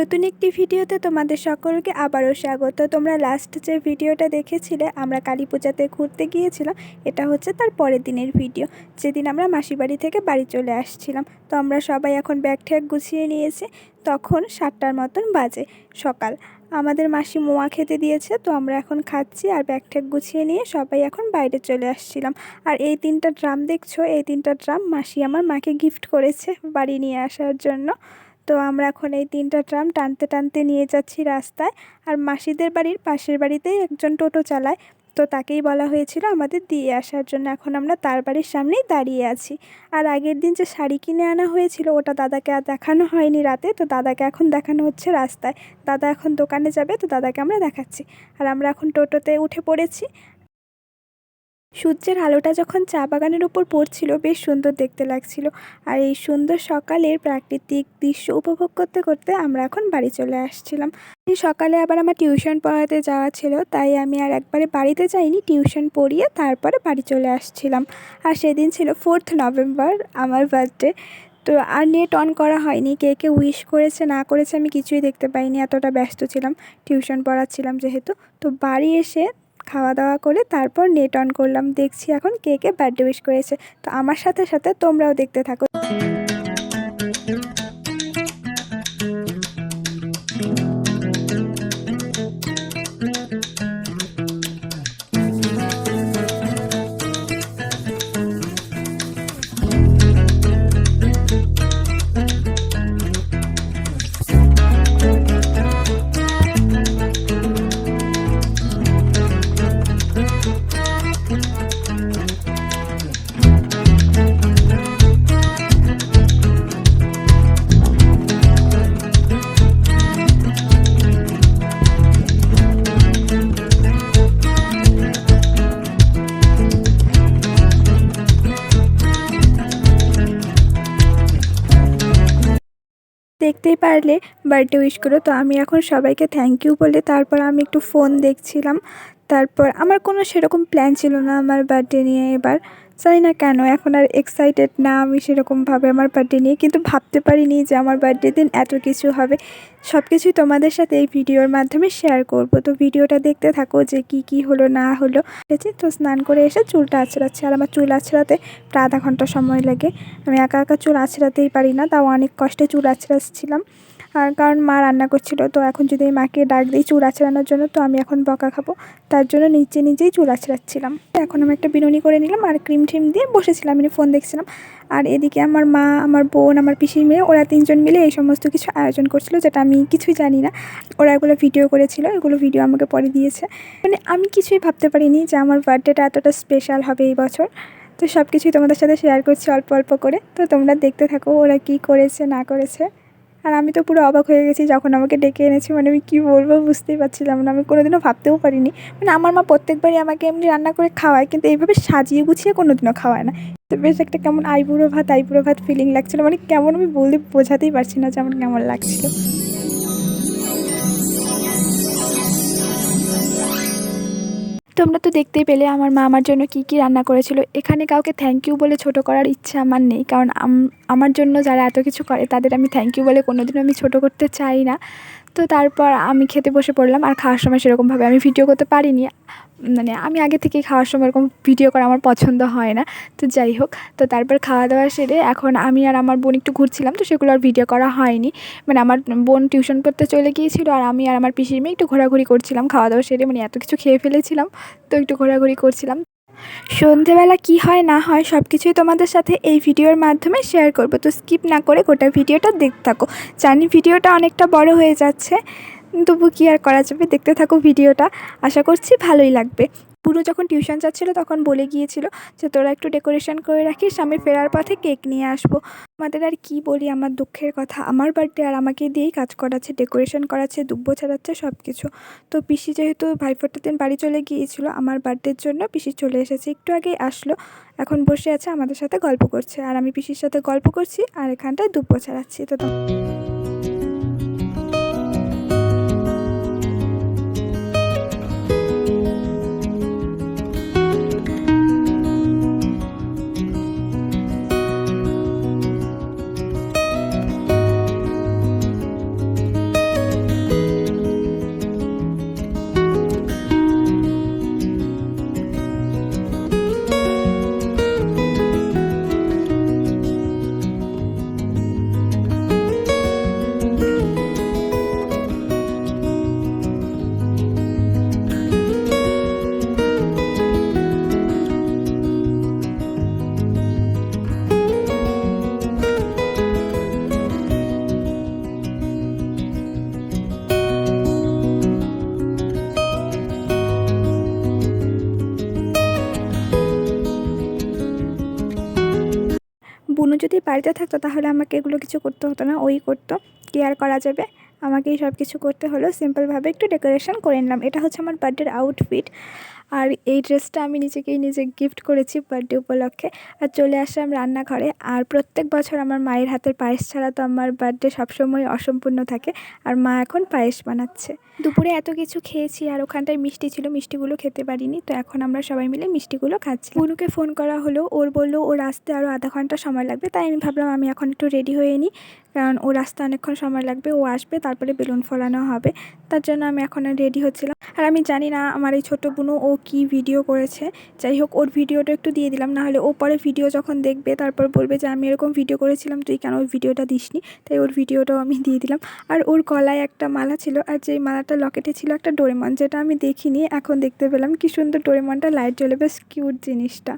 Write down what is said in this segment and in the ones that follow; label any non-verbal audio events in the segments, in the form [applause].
নতুন একটি ভিডিওতে তোমাদের সকলকে আবারও স্বাগত। তোমরা লাস্ট যে ভিডিওটা দেখেছিলে, আমরা কালী পূজাতে ঘুরতে গিয়েছিলাম, এটা হচ্ছে তার পরের দিনের ভিডিও। যেদিন আমরা মাসি বাড়ি থেকে বাড়ি চলে আসছিলাম, তো আমরা সবাই এখন ব্যাগ ঠ্যাগ গুছিয়ে নিয়েছি, তখন সাতটার মতন বাজে সকাল। আমাদের মাসি মোয়া খেতে দিয়েছে, তো আমরা এখন খাচ্ছি আর ব্যাগ ঠ্যাগ গুছিয়ে নিয়ে সবাই এখন বাইরে চলে আসছিলাম। আর এই তিনটা ড্রাম দেখছ, এই তিনটা ড্রাম মাসি আমার মাকে গিফট করেছে বাড়ি নিয়ে আসার জন্য। তো আমরা এখন এই তিনটা ট্রাম টানতে টানতে নিয়ে যাচ্ছি রাস্তায়। আর মাসিদের বাড়ির পাশের বাড়িতেই একজন টোটো চালায়। তো তাকেই বলা হয়েছিল আমাদের দিয়ে আসার জন্য। এখন আমরা তার বাড়ির সামনেই দাঁড়িয়ে আছি। আর আগের দিন যে শাড়ি কিনে আনা হয়েছিল, ওটা দাদাকে আর দেখানো হয়নি রাতে। তো দাদাকে এখন দেখানো হচ্ছে রাস্তায়। দাদা এখন দোকানে যাবে, তো দাদাকে আমরা দেখাচ্ছি। আর আমরা এখন টোটোতে উঠে পড়েছি। সূর্যের আলোটা যখন চা বাগানের উপর পড়ছিল, বেশ সুন্দর দেখতে লাগছিল। আর এই সুন্দর সকালের প্রাকৃতিক দৃশ্য উপভোগ করতে করতে আমরা এখন বাড়ি চলে আসছিলাম। সকালে আবার আমার টিউশন পড়াতে যাওয়া ছিল, তাই আমি আর একবারে বাড়িতে যাইনি, টিউশন পড়িয়ে তারপরে বাড়ি চলে আসছিলাম। আর সেদিন ছিল ফোর্থ নভেম্বর আমার বার্থডে তো আর নেট অন করা হয়নি, কে কে উইশ করেছে, না করেছে আমি কিছুই দেখতে পাইনি, এতটা ব্যস্ত ছিলাম। টিউশন পড়াচ্ছিলাম যেহেতু। তো বাড়ি এসে খাওয়া দাওয়া করে তারপর নেট অন করলাম। দেখছি এখন কে কে বার্থডে উইশ করেছে। তো আমার সাথে সাথে তোমরাও দেখতে থাকো। দেখতেই পারলে বার্থডে উইশ করো। তো আমি এখন সবাইকে থ্যাংক ইউ বলে তারপর আমি একটু ফোন দেখছিলাম। তারপর আমার কোনো সেরকম প্ল্যান ছিল না আমার বার্থডে নিয়ে এবার। জানি না কেন, এখন আর এক্সাইটেড না আমি সেরকমভাবে আমার বার্থডে নিয়ে। কিন্তু ভাবতে পারিনি যে আমার বার্থডে দিন এত কিছু হবে। সব কিছুই তোমাদের সাথে এই ভিডিওর মাধ্যমে শেয়ার করব। তো ভিডিওটা দেখতে থাকো যে কি কি হলো, না হলো। ঠিক আছে? তো স্নান করে এসে চুলটা আছড়াচ্ছে। আর আমার চুল আছড়াতে প্রায় আধা ঘণ্টা সময় লাগে। আমি একা একা চুল আছড়াতেই পারি না, তাও অনেক কষ্টে চুল আছড়াচ্ছিলাম। কারণ মা রান্না করছিল। তো এখন যদি আমি মাকে ডাক দিই চুল আছড়ানোর জন্য, তো আমি এখন বকা খাব। তার জন্য নিচে নিজেই চুল আছড়াচ্ছিলাম। এখন আমি একটা বিনুনি করে নিলাম আর ক্রিম ট্রিম দিয়ে বসেছিলাম আমি ফোন দেখছিলাম। আর এদিকে আমার মা, আমার বোন, আমার পিসির মেয়ে, ওরা তিনজন মিলে এই সমস্ত কিছু আয়োজন করছিল, যেটা আমি কিছুই জানি না। ওরা এগুলো ভিডিও করেছিল, এগুলো ভিডিও আমাকে পরে দিয়েছে। মানে আমি কিছুই ভাবতে পারিনি যে আমার বার্থডেটা এতটা স্পেশাল হবে এই বছর। তো সব কিছুই তোমাদের সাথে শেয়ার করছি অল্প অল্প করে। তো তোমরা দেখতে থাকো, ওরা কি করেছে, না করেছে। আর আমি তো পুরো অবাক হয়ে গেছি যখন আমাকে ডেকে এনেছি। মানে আমি কী বলব বুঝতেই পারছিলাম না। আমি কোনোদিনও ভাবতেও পারিনি। মানে আমার মা প্রত্যেকবারই আমাকে এমনি রান্না করে খাওয়ায়, কিন্তু এইভাবে সাজিয়ে গুছিয়ে কোনোদিনও খাওয়ায় না। তো বেশ একটা কেমন আইবুড়ো ভাত আইবুড়ো ভাত ফিলিং লাগছিল। মানে কেমন আমি বলতে বোঝাতেই পারছি না যে আমার কেমন লাগছিল। তোমরা তো দেখতেই পেলে আমার মা আমার জন্য কি কি রান্না করেছিল। এখানে কাউকে থ্যাংক ইউ বলে ছোট করার ইচ্ছা আমার নেই, কারণ আম- আমার জন্য যারা এত কিছু করে তাদের আমি থ্যাংক ইউ বলে কোনোদিনও আমি ছোট করতে চাই না। তো তারপর আমি খেতে বসে পড়লাম, আর খাওয়ার সময় সেরকমভাবে আমি ভিডিও করতে পারিনি। মানে আমি আগে থেকেই খাওয়ার সময় এরকম ভিডিও করা আমার পছন্দ হয় না। তো যাই হোক, তো তারপর খাওয়া দাওয়া সেরে এখন আমি আর আমার বোন একটু ঘুরছিলাম, তো সেগুলো আর ভিডিও করা হয়নি। মানে আমার বোন টিউশন করতে চলে গিয়েছিল আর আমি আর আমার পিসির মেয়ে একটু ঘোরাঘুরি করছিলাম, খাওয়া দাওয়া সেরে মানে এত কিছু খেয়ে ফেলেছিলাম, তো একটু ঘোরাঘুরি করছিলাম। সন্ধেবেলা কি হয় না হয় সব কিছুই তোমাদের সাথে এই ভিডিওর মাধ্যমে শেয়ার করব, তো স্কিপ না করে গোটা ভিডিওটা দেখতে থাকো। জানি ভিডিওটা অনেকটা বড় হয়ে যাচ্ছে। তবু কি আর করা যাবে? দেখতে থাকো ভিডিওটা। আশা করছি ভালোই লাগবে। পুরো যখন টিউশন যাচ্ছিল তখন বলে গিয়েছিল যে, তোরা একটু ডেকোরেশন করে রাখিস, আমি ফেরার পথে কেক নিয়ে আসব। আমাদের আর কি বলি, আমার দুঃখের কথা। আমার বার্থডে আর আমাকে দিয়েই কাজ করাচ্ছে, ডেকোরেশন করাচ্ছে, দুব্ব ছাড়াচ্ছে সব কিছু তো পিসি যেহেতু ভাইফোঁটার দিন বাড়ি চলে গিয়েছিল, আমার বার্থডের জন্য পিসি চলে এসেছে, একটু আগেই আসলো। এখন বসে আছে, আমাদের সাথে গল্প করছে। আর আমি পিসির সাথে গল্প করছি, আর এখানটায় দুব্ব ছাড়াচ্ছি। তো বাড়িতে থাকতো, তাহলে আমাকে এগুলো কিছু করতে হতো না। ওই করতো। কি আর করা যাবে? আমাকেই সব কিছু করতে হলো। সিম্পলভাবে একটু ডেকোরেশন করে নিলাম। এটা হচ্ছে আমার বার্থডের আউটফিট আর এই ড্রেসটা আমি নিজেকেই নিজে গিফট করেছি বার্থডে উপলক্ষে। আর চলে আসলাম রান্নাঘরে। আর প্রত্যেক বছর আমার মায়ের হাতের পায়েস ছাড়া তো আমার বার্থডে সবসময় অসম্পূর্ণ থাকে। আর মা এখন পায়েস বানাচ্ছে। দুপুরে এত কিছু খেয়েছি আর ওখানটায় মিষ্টি ছিল, মিষ্টিগুলো খেতে পারিনি। তো এখন আমরা সবাই মিলে মিষ্টিগুলো খাচ্ছি। বুনুকে ফোন করা হলো। ওর বলল, ওর আসতে আরও আধা ঘণ্টা সময় লাগবে। তাই আমি ভাবলাম, আমি এখন একটু রেডি হয়ে নিই কারণ ওর আসতে অনেকক্ষণ সময় লাগবে। ও আসবে, তারপরে বেলুন ফোলানো হবে। তার জন্য আমি এখন রেডি হচ্ছিলাম। আর আমি জানি না, আমার এই ছোটো বুনু, ও কি ভিডিও করেছে। যাই হোক ওর ভিডিওটা একটু দিয়ে দিলাম, নাহলে ও পরে ভিডিও যখন দেখবে, তারপর বলবে যে, আমি এরকম ভিডিও করেছিলাম, তুই কেন ওই ভিডিওটা দিসনি? তাই ওর ভিডিওটাও আমি দিয়ে দিলাম। আর ওর গলায় একটা মালা ছিল, আর যেই মালাটা লকেটে ছিল একটা ডোরেমন, যেটা আমি দেখিনি, এখন দেখতে পেলাম। কি সুন্দর ডোরেমনটা, লাইট জ্বলে, বেশ কিউট জিনিসটা।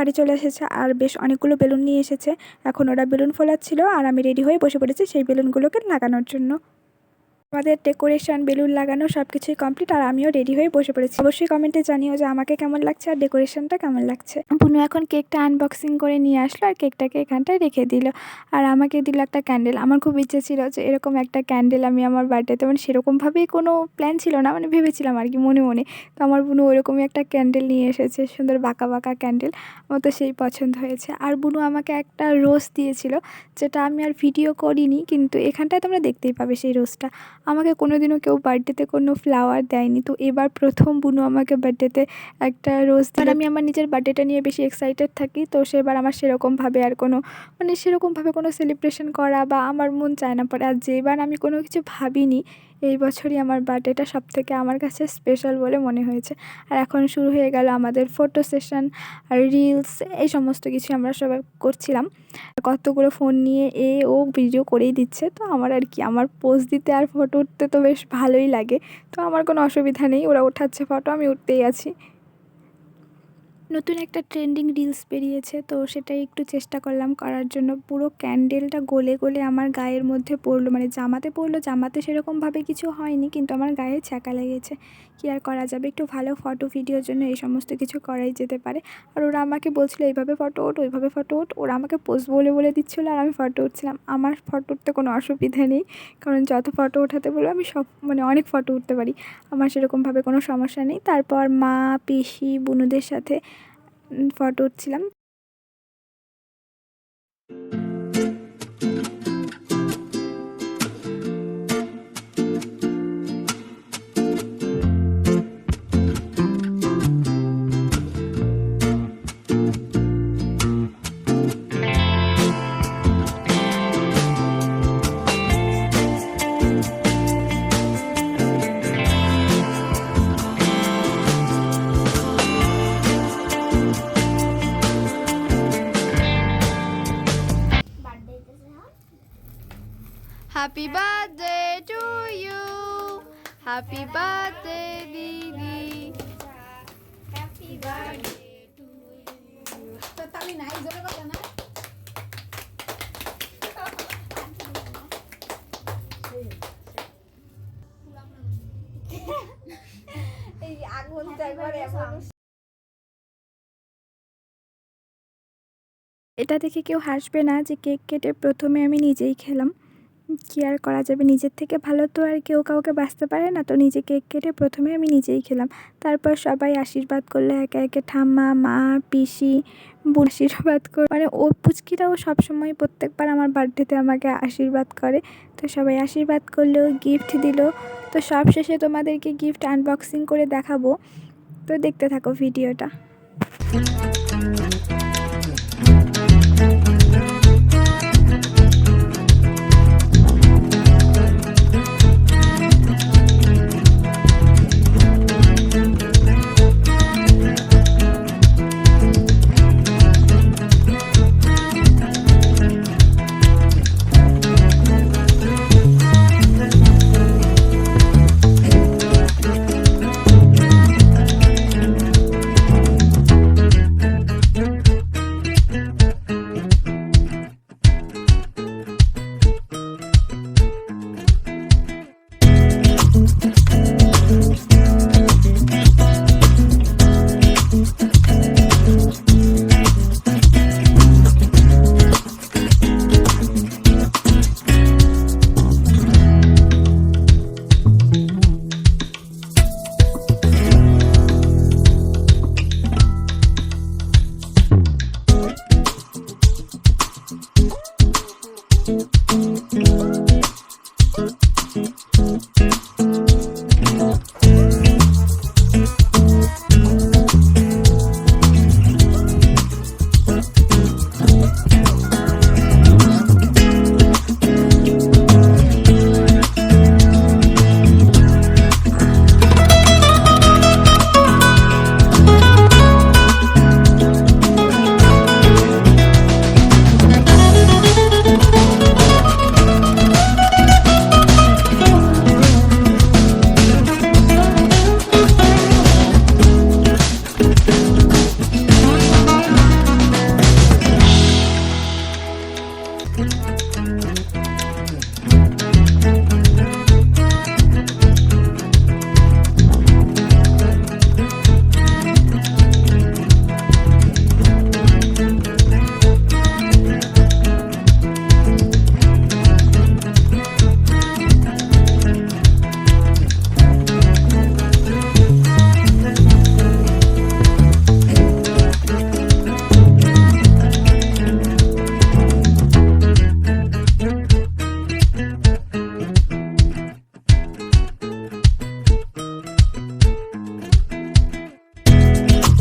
বাড়ি চলে এসেছে আর বেশ অনেকগুলো বেলুন নিয়ে এসেছে। এখন ওরা বেলুন ফোলাচ্ছিল আর আমি রেডি হয়ে বসে পড়েছি সেই বেলুনগুলোকে লাগানোর জন্য। আমাদের ডেকোরেশন, বেলুন লাগানো সব কিছুই কমপ্লিট আর আমিও রেডি হয়ে বসে পড়েছি। অবশ্যই কমেন্টে জানিও যে আমাকে কেমন লাগছে আর ডেকোরেশনটা কেমন লাগছে। বুনু এখন কেকটা আনবক্সিং করে নিয়ে আসলো আর কেকটাকে এখানটায় রেখে দিল। আর আমাকে দিল একটা ক্যান্ডেল আমার খুব ইচ্ছে ছিল যে এরকম একটা ক্যান্ডেল আমি আমার বার্থডেতে মানে সেরকমভাবেই কোনো প্ল্যান ছিল না মানে ভেবেছিলাম আর কি মনে মনে। তো আমার বুনু ওরকমই একটা ক্যান্ডেল নিয়ে এসেছে, সুন্দর বাঁকা বাঁকা ক্যান্ডেল আমার তো সেই পছন্দ হয়েছে। আর বুনু আমাকে একটা রোজ দিয়েছিল, যেটা আমি আর ভিডিও করিনি, কিন্তু এখানটায় তোমরা দেখতেই পাবে সেই রোজটা আমাকে কোনো দিনও কেউ বার্থডেতে কোনো ফ্লাওয়ার দেয়নি। তো এবার প্রথম বুনু আমাকে বার্থডেতে একটা রোজ দিল। আমি আমার নিজের বার্থডেটা নিয়ে বেশি এক্সাইটেড থাকি, তো সেবার আমার সেরকমভাবে আর কোনো মানে সেরকমভাবে কোনো সেলিব্রেশন করা বা আমার মন চায় না। পরে আর যেবার আমি কোনো কিছু ভাবিনি এই বছরই আমার বার্থডেটা সব থেকে আমার কাছে স্পেশাল বলে মনে হয়েছে। আর এখন শুরু হয়ে গেল আমাদের ফটো সেশন আর রিলস এই সমস্ত কিছু আমরা সবাই করছিলাম। কতগুলো ফোন নিয়ে এ ও ভিডিও করেই দিচ্ছে, তো আমার আর কি, আমার পোজ দিতে আর ফটো উঠতে তো বেশ ভালোই লাগে। তো আমার কোনো অসুবিধা নেই, ওরা ওঠাচ্ছে ফটো আমি উঠতেই আছি। নতুন একটা ট্রেন্ডিং রিলস বেরিয়েছে, তো সেটাই একটু চেষ্টা করলাম করার জন্য। পুরো ক্যান্ডেলটা গলে গলে আমার গায়ের মধ্যে পড়ল মানে জামাতে পড়ল, জামাতে সেরকমভাবে কিছু হয়নি, কিন্তু আমার গায়ে ছ্যাঁকা লেগেছে। কি আর করা যাবে? একটু ভালো ফটো ভিডিওর জন্য এই সমস্ত কিছু করাই যেতে পারে। আর ওরা আমাকে বলছিল, এইভাবে ফটো ওঠ, ওইভাবে ফটো ওঠ। ওরা আমাকে পোজ বলে বলে দিচ্ছিল আর আমি ফটো উঠছিলাম। আমার ফটো উঠতে কোনো অসুবিধা নেই, কারণ যত ফটো ওঠাতে বলব আমি সব মানে অনেক ফটো উঠতে পারি। আমার সেরকমভাবে কোনো সমস্যা নেই। তারপর মা, পিসি, বুনুদের সাথে ফটো উঠছিলাম। এটা দেখে কেউ হাসবে না যে কেক কেটে প্রথমে আমি নিজেই খেলাম। কি আর করা যাবে? নিজের থেকে ভালো তো আর কেউ কাউকে বাঁচতে পারে না, তো নিজে কেক কেটে প্রথমে আমি নিজেই খেলাম। তারপর সবাই আশীর্বাদ করল, একে একে ঠাম্মা, মা, পিসি, বোন আশীর্বাদ করে মানে ও পুচকিটাও সবসময় প্রত্যেকবার আমার বার্থডেতে আমাকে আশীর্বাদ করে। তো সবাই আশীর্বাদ করল গিফট দিল। তো সব শেষে তোমাদেরকে গিফট আনবক্সিং করে দেখাবো। তো দেখতে থাকো ভিডিওটা।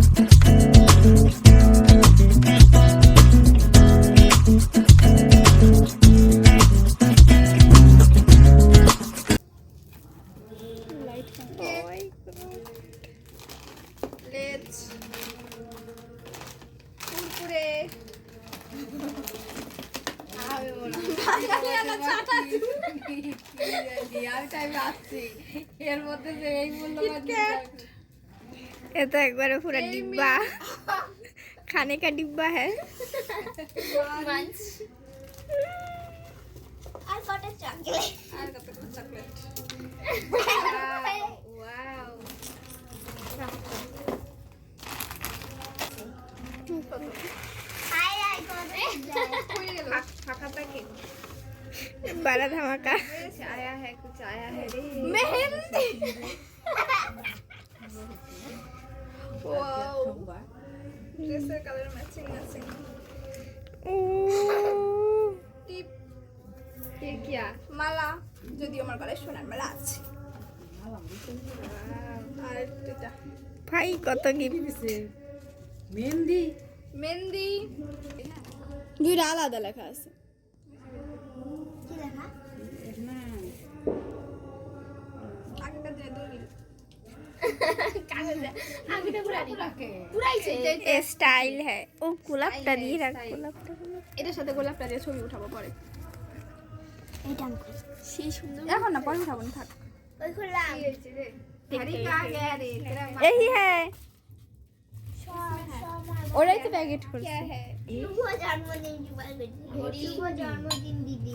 things. का डिब्बा है। [laughs] बड़ा धमाका। आया [laughs] है कुछ आया है? मेहंदी মালা যদিও আমার গলায় আছে। ভাই কত মেহেন্দি? মেহেন্দি। দুইটা আলাদা লেখা আছে। স্টাইল হ্যাঁ। ও গোলাপটা এটার সাথে গোলাপটা দিয়ে ছবি উঠাবো পরে। হ্যাঁ। হ্যাঁ। ওরাই তো প্যাকেট করছে। জন্মদিন দিদি।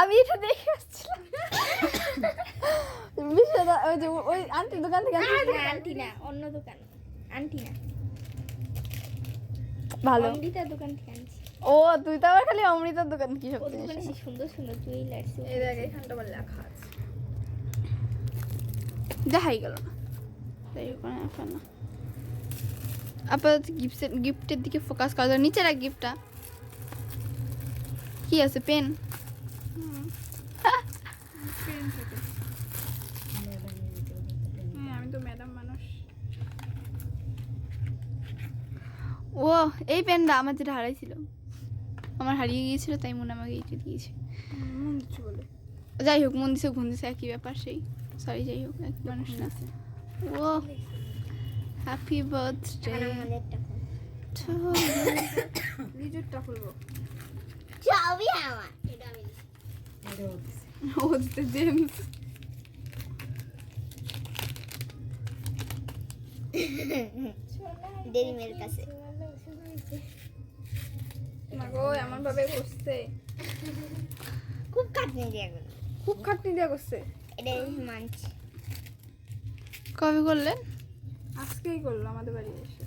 আমি এটা দেখে আসছিলাম। বিশ্বদা ওই যে ওই আন্টির দোকান থেকে আন্টি না অন্য দোকান আন্টি না। ভালো। অমৃতার দোকান থেকে আনছি। ও তুই তো আবার খালি অমৃতার দোকান কি সব জিনিস সুন্দর সুন্দর জুয়েলার্স এই দেখ এখানটা বলে লেখা আছে। দেখাই গেল না। তাই ওখানে এখন না। আপাতত গিফটের গিফটের দিকে ফোকাস করা যায় নিচে রাখ গিফটটা কি আছে? পেন আমি তো ম্যাডাম মানুষ। ও এই পেনটা আমার যেটা হারাইছিল। আমার হারিয়ে গিয়েছিল তাই মনে আমাকে এইটা দিয়েছে। মন দিচ্ছি বলে। যাই হোক মন দিছে ঘুম দিছে একই ব্যাপার সেই। সরি যাই হোক এক মানুষ না। ও হ্যাপি বার্থডে আমাদেরটা টু রিজুরটা খুলবো সবই আমার। দিছে। ও দিতে দেরি মেয়ের কাছে না এমন ভাবে করছে খুব কাটনি দিয়ে গেল খুব খাটনি দেওয়া করছে এটা মানছি কবে করলেন আজকেই করল আমাদের বাড়ি এসে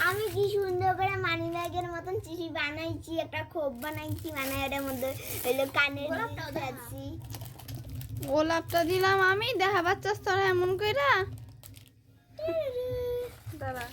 আমি কি সুন্দর করে মানি ব্যাগের মতন চিঠি বানাইছি একটা খোপ বানাইছি বানাই ওটার মধ্যে হইল কানের যাচ্ছি গোলাপটা দিলাম আমি দেখা বাচ্চা তোরা এমন কইরা? দাঁড়া।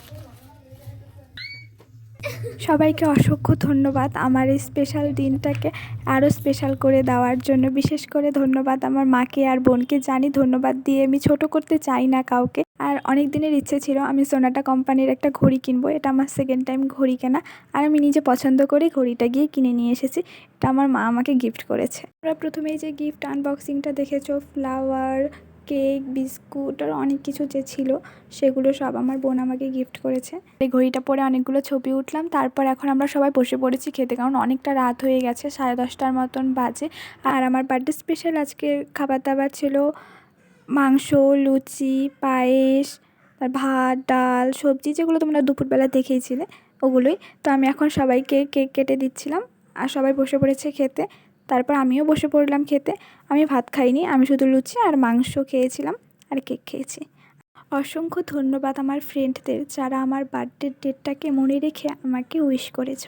সবাইকে অসংখ্য ধন্যবাদ আমার এই স্পেশাল দিনটাকে আরও স্পেশাল করে দেওয়ার জন্য। বিশেষ করে ধন্যবাদ আমার মাকে আর বোনকে। জানি ধন্যবাদ দিয়ে আমি ছোট করতে চাই না কাউকে। আর অনেক দিনের ইচ্ছে ছিল আমি সোনাটা কোম্পানির একটা ঘড়ি কিনবো। এটা আমার সেকেন্ড টাইম ঘড়ি কেনা। আর আমি নিজে পছন্দ করে ঘড়িটা গিয়ে কিনে নিয়ে এসেছি। এটা আমার মা আমাকে গিফট করেছে। তোমরা প্রথমেই যে গিফট আনবক্সিংটা দেখেছ ফ্লাওয়ার কেক, বিস্কুট আর অনেক কিছু যে ছিল, সেগুলো সব আমার বোন আমাকে গিফট করেছে। এই ঘড়িটা পরে অনেকগুলো ছবি উঠলাম, তারপর এখন আমরা সবাই বসে পড়েছি খেতে, কারণ অনেকটা রাত হয়ে গেছে, সাড়ে দশটার মতন বাজে। আর আমার বার্থডে স্পেশাল আজকে খাবার দাবার ছিল মাংস, লুচি, পায়েস, তার ভাত, ডাল, সবজি, যেগুলো তোমরা দুপুরবেলা দেখেইছিলে, ওগুলোই। তো আমি এখন সবাইকে কেক কেটে দিচ্ছিলাম, আর সবাই বসে পড়েছে খেতে। তারপর আমিও বসে পড়লাম খেতে। আমি ভাত খাইনি, আমি শুধু লুচি আর মাংস খেয়েছিলাম আর কেক খেয়েছি। অসংখ্য ধন্যবাদ আমার ফ্রেন্ডদের যারা আমার বার্থডের ডেটটাকে মনে রেখে আমাকে উইশ করেছ।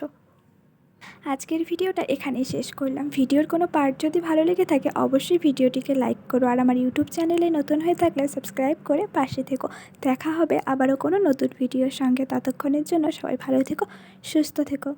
আজকের ভিডিওটা এখানেই শেষ করলাম। ভিডিওর কোনো পার্ট যদি ভালো লেগে থাকে, অবশ্যই ভিডিওটিকে লাইক করো আর আমার ইউটিউব চ্যানেলে নতুন হয়ে থাকলে সাবস্ক্রাইব করে পাশে থেকো। দেখা হবে আবারও কোনো নতুন ভিডিওর সঙ্গে। ততক্ষণের জন্য সবাই ভালো থেকো, সুস্থ থেকো।